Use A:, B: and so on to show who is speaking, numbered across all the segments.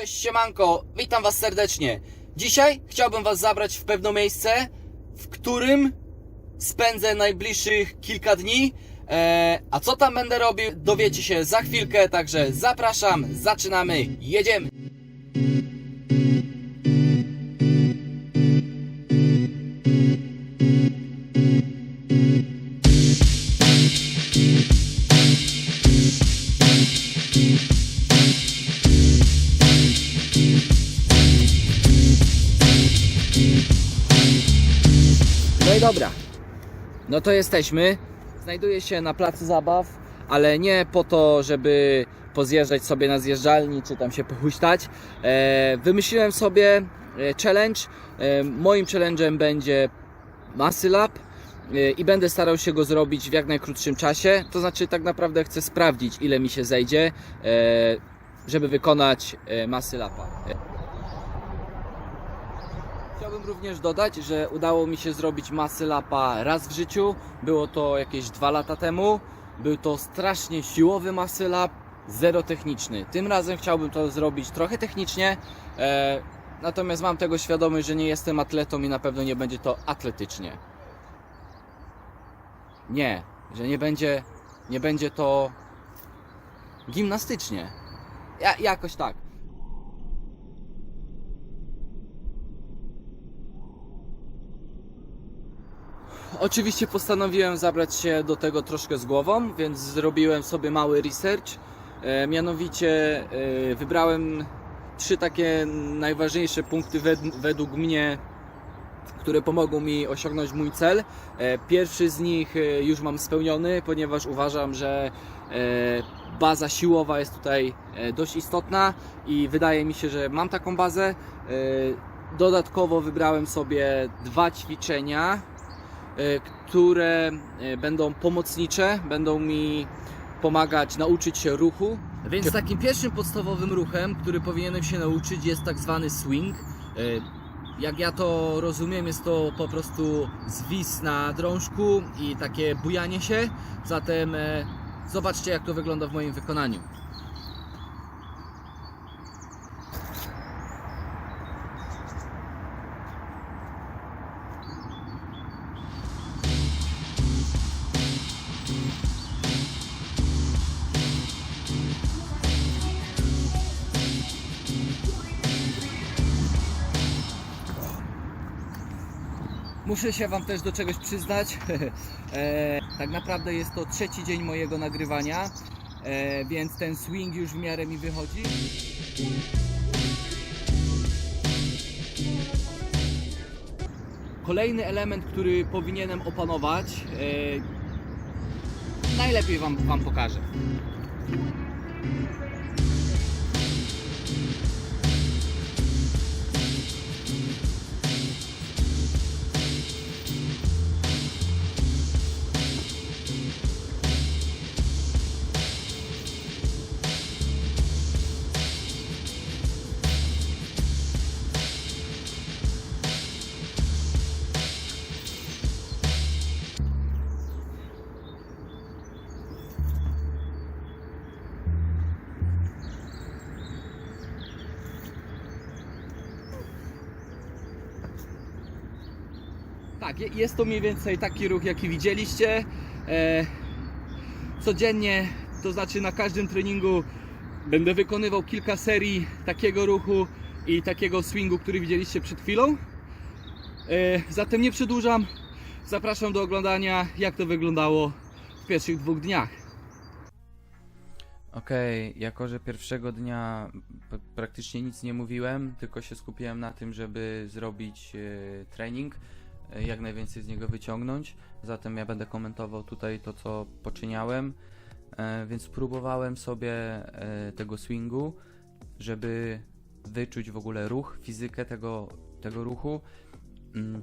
A: Cześć, siemanko, witam was serdecznie. Dzisiaj chciałbym was zabrać w pewne miejsce, w którym spędzę najbliższych kilka dni. E, a co tam będę robił, dowiecie się za chwilkę, także zapraszam, zaczynamy, jedziemy. No to jesteśmy. Znajduję się na placu zabaw, ale nie po to, żeby pozjeżdżać sobie na zjeżdżalni, czy tam się pochuśtać. E, wymyśliłem sobie e, challenge. E, moim challenge'em będzie Muscle e, i będę starał się go zrobić w jak najkrótszym czasie. To znaczy tak naprawdę chcę sprawdzić ile mi się zejdzie, żeby wykonać e, Muscle Upa. Chciałbym również dodać, że udało mi się zrobić masy lapa raz w życiu. Było to jakieś dwa lata temu. Był to strasznie siłowy masy lap, zero techniczny. Tym razem chciałbym to zrobić trochę technicznie. E, natomiast mam tego świadomość, że nie jestem atletą i na pewno nie będzie to atletycznie. Nie, że nie będzie, nie będzie to gimnastycznie. Ja, jakoś tak. Oczywiście postanowiłem zabrać się do tego troszkę z głową, więc zrobiłem sobie mały research. E, mianowicie e, wybrałem trzy takie najważniejsze punkty wed- według mnie, które pomogą mi osiągnąć mój cel. E, pierwszy z nich już mam spełniony, ponieważ uważam, że baza siłowa jest tutaj dość istotna i wydaje mi się, że mam taką bazę. Dodatkowo wybrałem sobie dwa ćwiczenia, które e, będą pomocnicze, będą mi pomagać nauczyć się ruchu. Więc takim pierwszym podstawowym ruchem, który powinienem się nauczyć jest tak zwany swing. E, Jak ja to rozumiem, jest to po prostu zwis na drążku i takie bujanie się. Zatem e, zobaczcie jak to wygląda w moim wykonaniu. Muszę się Wam też do czegoś przyznać. e, tak naprawdę jest to trzeci dzień mojego nagrywania, e, więc ten swing już w miarę mi wychodzi. Kolejny element, który powinienem opanować, e, najlepiej Wam, wam pokażę. Tak, je- jest to mniej więcej taki ruch, jaki widzieliście. E, codziennie, to znaczy na każdym treningu będę wykonywał kilka serii takiego ruchu i takiego swingu, który widzieliście przed chwilą. E, zatem nie przedłużam. Zapraszam do oglądania, jak to wyglądało w pierwszych dwóch dniach.
B: Okej, jako że pierwszego dnia praktycznie nic nie mówiłem, tylko się skupiłem na tym, żeby zrobić e, trening, jak najwięcej z niego wyciągnąć. Zatem ja będę komentował tutaj to, co poczyniałem. E, więc próbowałem sobie e, tego swingu, żeby wyczuć w ogóle ruch, fizykę tego, tego ruchu. Mm.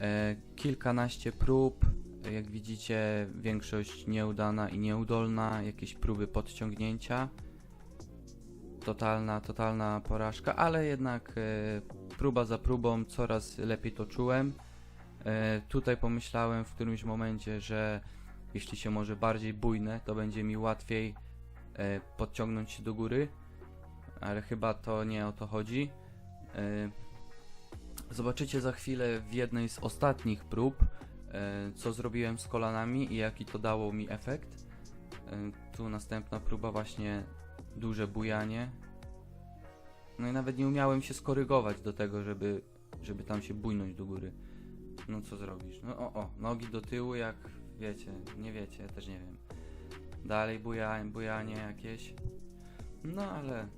B: E, kilkanaście prób, jak widzicie, większość nieudana i nieudolna, jakieś próby podciągnięcia. Totalna, totalna porażka, ale jednak e, próba za próbą coraz lepiej to czułem. E, tutaj pomyślałem w którymś momencie, że jeśli się może bardziej bujnę, to będzie mi łatwiej e, podciągnąć się do góry. ale chyba to nie o to chodzi. E, Zobaczycie za chwilę w jednej z ostatnich prób, e, co zrobiłem z kolanami i jaki to dało mi efekt. E, Tu następna próba właśnie duże bujanie. No i nawet nie umiałem się skorygować do tego, żeby, żeby tam się bujnąć do góry. No co zrobisz? No o, o, nogi do tyłu jak wiecie, nie wiecie, ja też nie wiem. Dalej buja, bujanie jakieś. No ale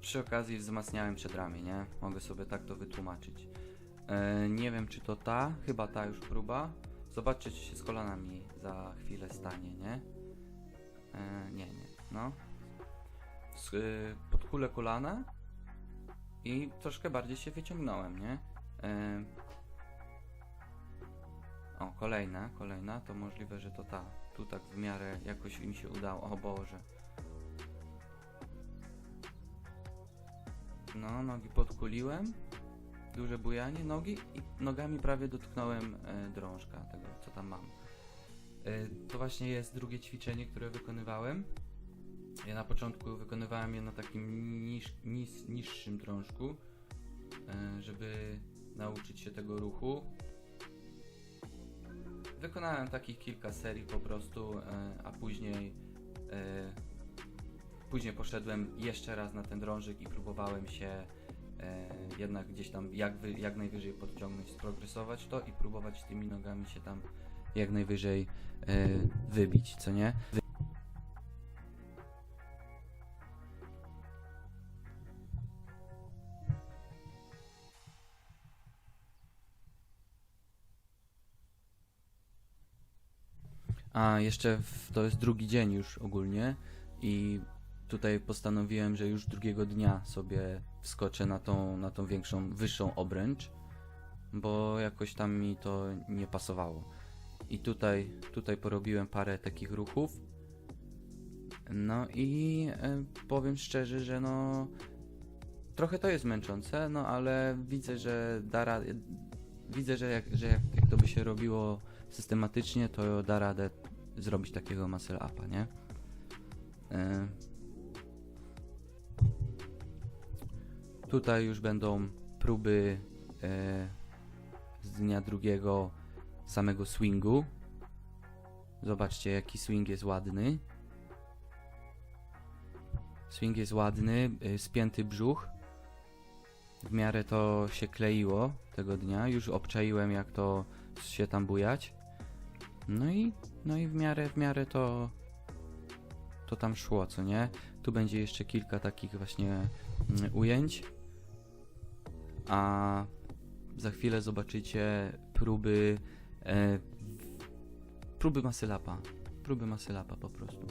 B: przy okazji wzmacniałem przedramię, nie? Mogę sobie tak to wytłumaczyć. E, nie wiem czy to ta, chyba ta już próba. Zobaczcie czy się z kolanami za chwilę stanie, nie? E, nie, nie, no. Z, e, pod kulę kolana i troszkę bardziej się wyciągnąłem, nie? E, o, kolejna, kolejna, to możliwe, że to ta. Tu tak w miarę jakoś mi się udało. O Boże. No, nogi podkuliłem. Duże bujanie nogi i nogami prawie dotknąłem e, drążka tego, co tam mam. E, to właśnie jest drugie ćwiczenie, które wykonywałem. Ja na początku wykonywałem je na takim niż, nis, niższym drążku, e, żeby nauczyć się tego ruchu. Wykonałem takich kilka serii po prostu, e, a później e, później poszedłem jeszcze raz na ten drążek i próbowałem się jednak gdzieś tam jak, wy, jak najwyżej podciągnąć, sprogresować to i próbować tymi nogami się tam jak najwyżej wybić, co nie? A jeszcze w, to jest drugi dzień już ogólnie i tutaj postanowiłem, że już drugiego dnia sobie wskoczę na tą, na tą większą, wyższą obręcz, bo jakoś tam mi to nie pasowało. I tutaj, tutaj porobiłem parę takich ruchów. No i e, powiem szczerze, że no trochę to jest męczące, no ale widzę, że da widzę, że jak, że jak, jak to by się robiło systematycznie, to da radę zrobić takiego muscle upa, nie? E, Tutaj już będą próby e, z dnia drugiego samego swingu. Zobaczcie, jaki swing jest ładny. Swing jest ładny, y, spięty brzuch. W miarę to się kleiło tego dnia. Już obczaiłem, jak to się tam bujać. No i, no i w miarę, w miarę to to tam szło, co nie? Tu będzie jeszcze kilka takich właśnie mm, ujęć. A za chwilę zobaczycie próby e, próby masylapa. Próby masylapa po prostu.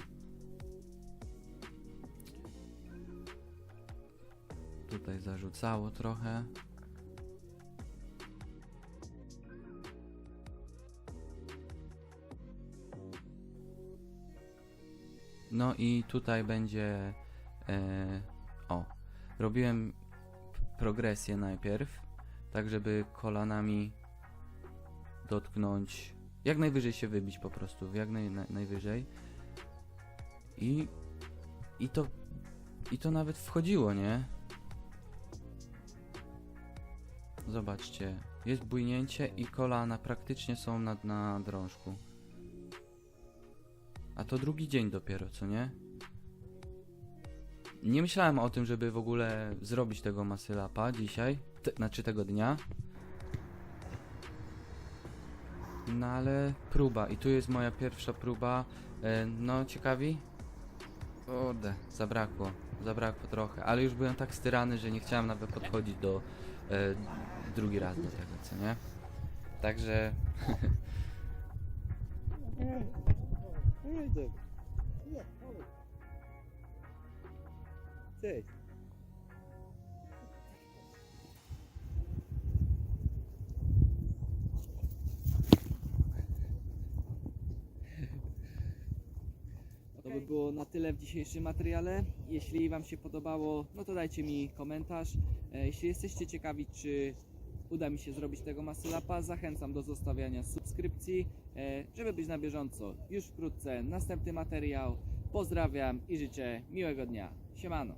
B: Tutaj zarzucało trochę. No i tutaj będzie. E, o, robiłem progresję najpierw, tak żeby kolanami dotknąć, jak najwyżej się wybić po prostu, jak naj, na, najwyżej. I, I to. I to nawet wchodziło, nie? Zobaczcie, jest bujnięcie i kolana praktycznie są na, na drążku. A to drugi dzień dopiero, co nie? Nie myślałem o tym, żeby w ogóle zrobić tego masylapa dzisiaj, te, znaczy tego dnia. No ale próba i tu jest moja pierwsza próba. E, no ciekawi? Kurde, zabrakło, zabrakło trochę, ale już byłem tak styrany, że nie chciałem nawet podchodzić do e, drugi raz do tego, co nie? Także
A: Cześć. To by było na tyle w dzisiejszym materiale. Jeśli Wam się podobało, no to dajcie mi komentarz. E, Jeśli jesteście ciekawi, czy uda mi się zrobić tego masylapa, zachęcam do zostawiania subskrypcji, żeby być na bieżąco. Już wkrótce następny materiał. Pozdrawiam i życzę miłego dnia. Siemano.